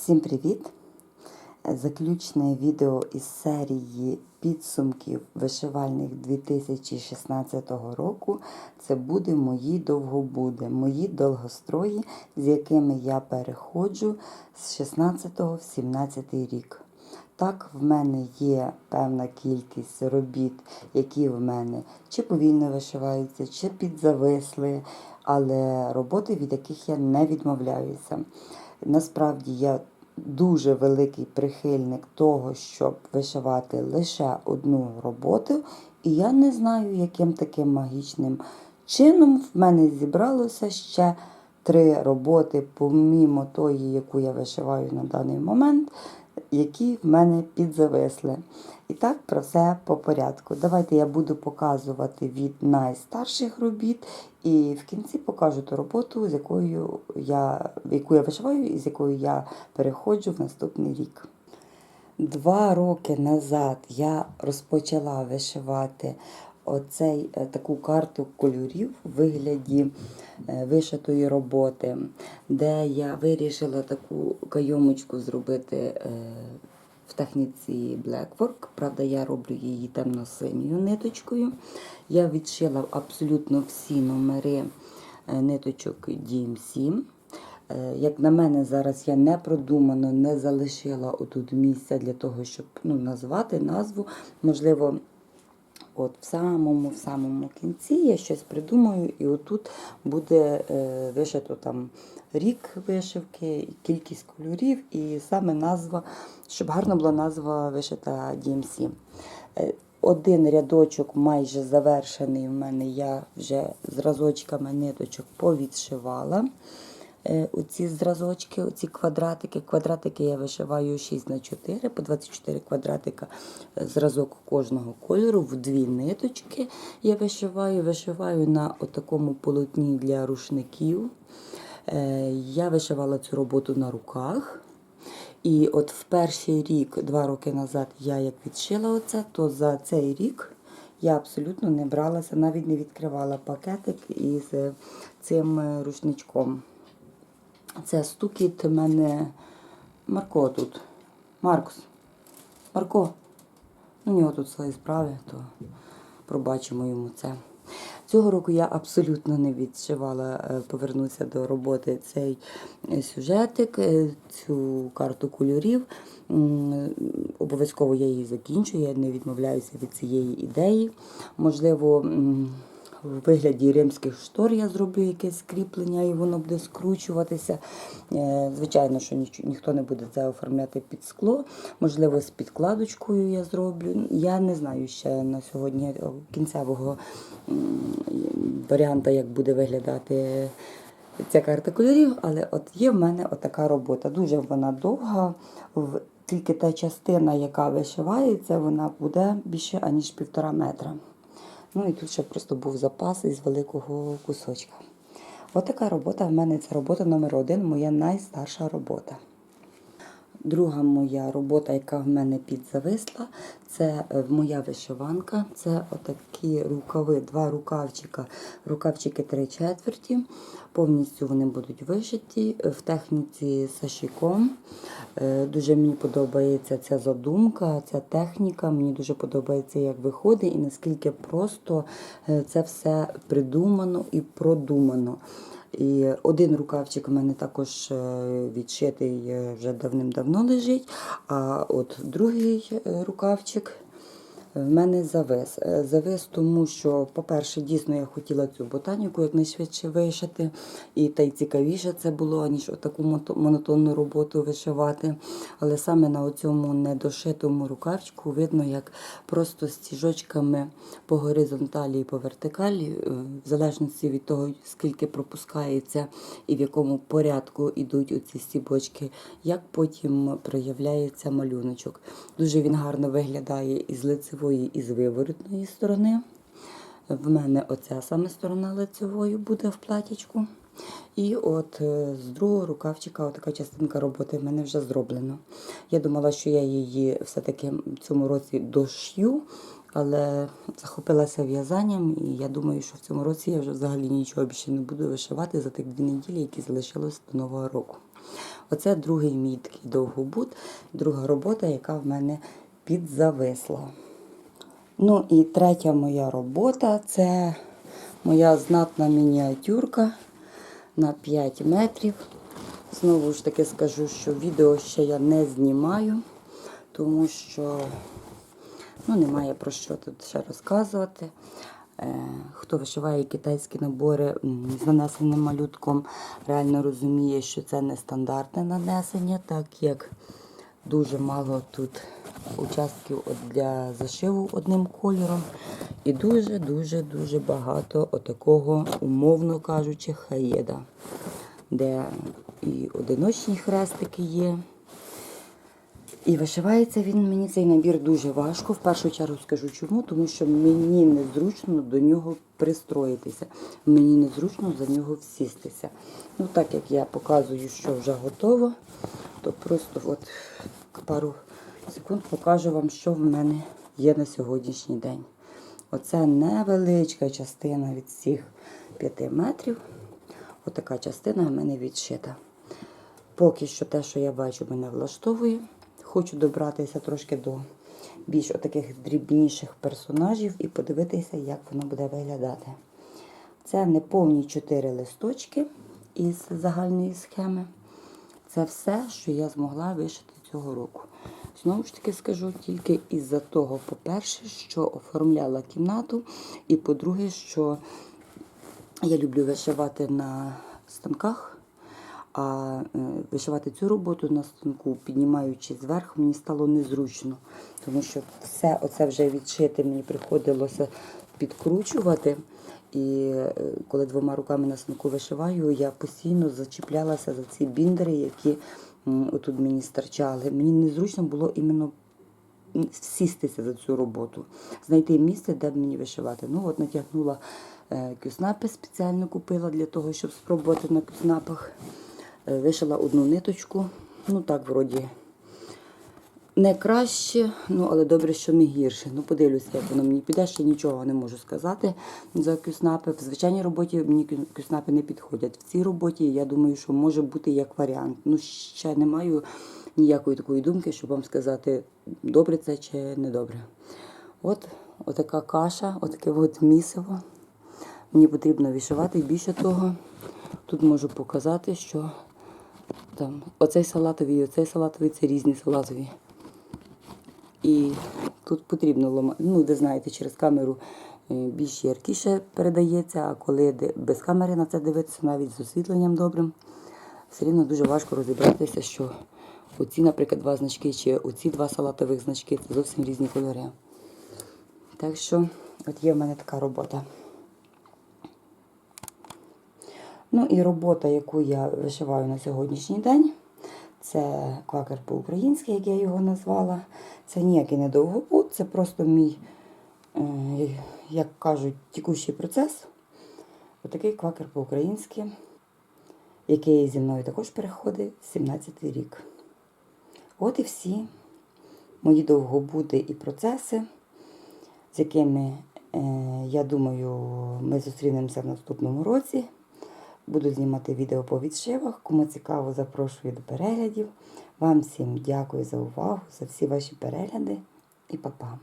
Всім привіт! Заключне відео із серії підсумків вишивальних 2016 року. Це буде мої довгобуди, мої довгострої, з якими я переходжу з 16 в 17 рік. Так, в мене є певна кількість робіт, які в мене чи повільно вишиваються, чи підзависли, але роботи, від яких я не відмовляюся. Насправді я дуже великий прихильник того, щоб вишивати лише одну роботу, і я не знаю, яким таким магічним чином в мене зібралося ще три роботи, помімо тої, яку я вишиваю на даний момент, які в мене підзависли. І так про все по порядку. Давайте я буду показувати від найстарших робіт, і в кінці покажу ту роботу, з якою я, яку я вишиваю і з якою я переходжу в наступний рік. Два роки назад я розпочала вишивати оцей е, таку карту кольорів у вигляді е, вишитої роботи, де я вирішила таку кайомочку зробити е, в техніці Blackwork. Правда, я роблю її темно-синьою ниточкою. Я відшила абсолютно всі номери ниточок DMC. Як на мене, зараз я не продумано не залишила отут місця для того, щоб ну, назвати назву. Можливо, от в самому в самому кінці я щось придумаю, і отут буде е, вишито там рік вишивки, кількість кольорів, і саме назва, щоб гарно була назва вишита DMC. Е, один рядочок майже завершений в мене, я вже зразочками ниточок повідшивала. Е, Оці зразочки, оці квадратики. Квадратики я вишиваю 6 на 4 по 24 квадратика е, зразок кожного кольору в дві ниточки. Я вишиваю, вишиваю на такому полотні для рушників. Е, Я вишивала цю роботу на руках. І от в перший рік, два роки назад, я як відшила оце, то за цей рік я абсолютно не бралася, навіть не відкривала пакетик із цим рушничком. Це стукіт мене Марко тут. Маркус. Марко. Ну, у нього тут свої справи, то пробачимо йому це. Цього року я абсолютно не відшивала, е, повернуся до роботи цей е, сюжетик, е, цю карту кольорів. Обов'язково я її закінчу, я не відмовляюся від цієї ідеї. Можливо, в вигляді римських штор я зроблю якесь кріплення і воно буде скручуватися. Е, Звичайно, що ніхто не буде це оформляти під скло. Можливо, з підкладочкою я зроблю. Я не знаю ще на сьогодні е, кінцевого варіанта, як буде виглядати ця карта кольорів, але от є в мене отака робота. Дуже вона довга. Тільки та частина, яка вишивається, вона буде більше аніж півтора метра. Ну і тут ще просто був запас із великого кусочка. Отака робота в мене це робота номер один, моя найстарша робота. Друга моя робота, яка в мене підзависла, це е, моя вишиванка. Це отакі рукави, два рукавчика, рукавчики три четверті. Повністю вони будуть вишиті в техніці сашіком. Е, Дуже мені подобається ця задумка, ця техніка. Мені дуже подобається, як виходить, і наскільки просто е, це все придумано і продумано. І один рукавчик у мене також е, відшитий е, вже давним-давно лежить. А от другий е, рукавчик в мене завис. Е, Завис тому, що, по-перше, дійсно я хотіла цю ботаніку якнайшвидше вишити. І та й цікавіше це було, ніж таку монотонну роботу вишивати. Але саме на цьому недошитому рукавчику видно, як просто стіжочками по горизонталі і по вертикалі, е, в залежності від того, скільки пропускається і в якому порядку йдуть оці стібочки, як потім проявляється малюночок. Дуже він гарно виглядає із лицевої, і з виворотної сторони. В мене оця саме сторона лицевою буде в платічку. І от е, з другого рукавчика отака частинка роботи в мене вже зроблена. Я думала, що я її все-таки в цьому році дошью, але захопилася в'язанням, і я думаю, що в цьому році я вже взагалі нічого більше не буду вишивати за тих дві неділі, які залишилось до Нового року. Оце другий мій такий довгобут, друга робота, яка в мене підзависла. Ну і третя моя робота це моя знатна мініатюрка на 5 метрів. Знову ж таки скажу, що відео ще я не знімаю, тому що ну, немає про що тут ще розказувати. Е, Хто вишиває китайські набори з нанесеним малютком, реально розуміє, що це не стандартне нанесення, так як дуже мало тут участків для зашиву одним кольором. І дуже-дуже дуже багато отакого, умовно кажучи, хаєда, де і одиночні хрестики є. І вишивається він мені цей набір дуже важко. В першу чергу скажу чому, тому що мені незручно до нього пристроїтися. Мені незручно за нього всістися. Ну, так як я показую, що вже готово, то просто от пару секунд покажу вам, що в мене є на сьогоднішній день. Оце невеличка частина від всіх 5 метрів. Отака частина в мене відшита. Поки що те, що я бачу, мене влаштовує. Хочу добратися трошки до більш таких дрібніших персонажів і подивитися, як воно буде виглядати. Це не повні 4 листочки із загальної схеми. Це все, що я змогла вишити цього року. Знову ж таки скажу тільки із-за того, по-перше, що оформляла кімнату, і по-друге, що я люблю вишивати на станках, а е, вишивати цю роботу на станку, піднімаючи зверху, мені стало незручно, тому що все оце вже відшити мені приходилося підкручувати. І е, коли двома руками на станку вишиваю, я постійно зачіплялася за ці біндери, які отут мені старчали. Мені незручно було іменно сістися за цю роботу, знайти місце, де б мені вишивати. Ну, от натягнула е, кюснапи, спеціально купила для того, щоб спробувати на кюснапах. Е, Вишила одну ниточку. Ну так, вроді, не краще, ну але добре, що не гірше. Ну, подивлюся, як воно мені піде, ще нічого не можу сказати за кюснапи. В звичайній роботі мені кюснапи не підходять. В цій роботі я думаю, що може бути як варіант. Ну, ще не маю ніякої такої думки, щоб вам сказати, добре це чи не добре. От отака каша, отаке от місиво. Мені потрібно вишивати. Більше того, тут можу показати, що там оцей салатовий і оцей салатовий це різні салатові. І тут потрібно ломати. Ну, ви знаєте, через камеру е, більш яркіше передається, а коли без камери на це дивитися, навіть з освітленням добрим, все рівно дуже важко розібратися, що оці, наприклад, два значки, чи оці два салатових значки це зовсім різні кольори. Так що, от є в мене така робота. Ну і робота, яку я вишиваю на сьогоднішній день, це квакер по-українськи, як я його назвала. Це ніякий не довгобуд, це просто мій, е, як кажуть, тікущий процес. Отакий квакер по-українськи, який зі мною також переходить 17-й рік. От і всі мої довгобуди і процеси, з якими, е, я думаю, ми зустрінемося в наступному році. Буду знімати відео по відшивах. Кому цікаво, запрошую до переглядів. Вам всім дякую за увагу, за всі ваші перегляди і па-па.